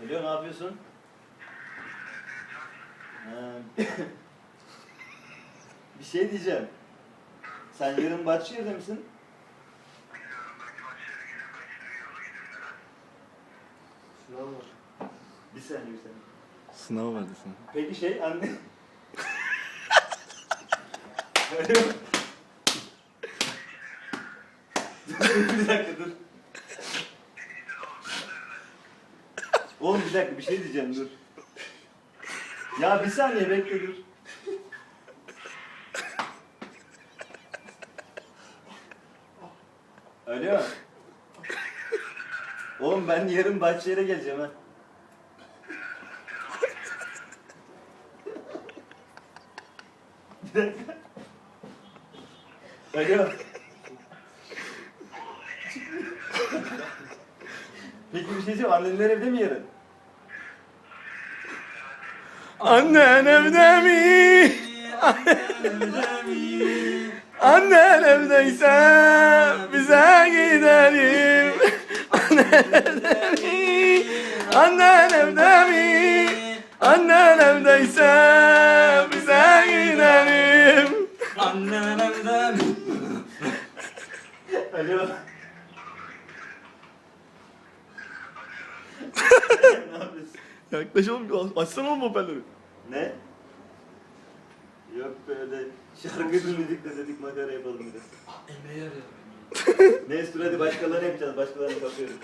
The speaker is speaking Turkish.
Alo ne yapıyorsun? Bir şey diyeceğim. Sen yarın Bahçeşehir'de misin? Sınav var. Bir saniye bir saniye. Sınav vardı sana. Peki şey anne... Bir dakika dur. Oğlum bir dakika bir şey diyeceğim dur. Ya bir saniye bekle dur. Alo. Oğlum ben yarın Bahçeşehir'e geleceğim ha. Bir dakika. Alo. Peki bir şey diyeceğim. Annenler evde mi yarın? Annen evde mi? Annen evdeyse bize gidelim. Annen evde mi? Annen evde mi? Annen evdeyse bize gidelim. Annen evde mi? Alo. ne yapıyorsun? Yaklaş oğlum, açsana oğlum hoparlörü. Ne? Yok böyle şarkı dinledik de dedik makara yapalım biraz. Emre'yi arıyorum. Neyse dur hadi başkalarını yapacağız. Başkalarını kapıyorum.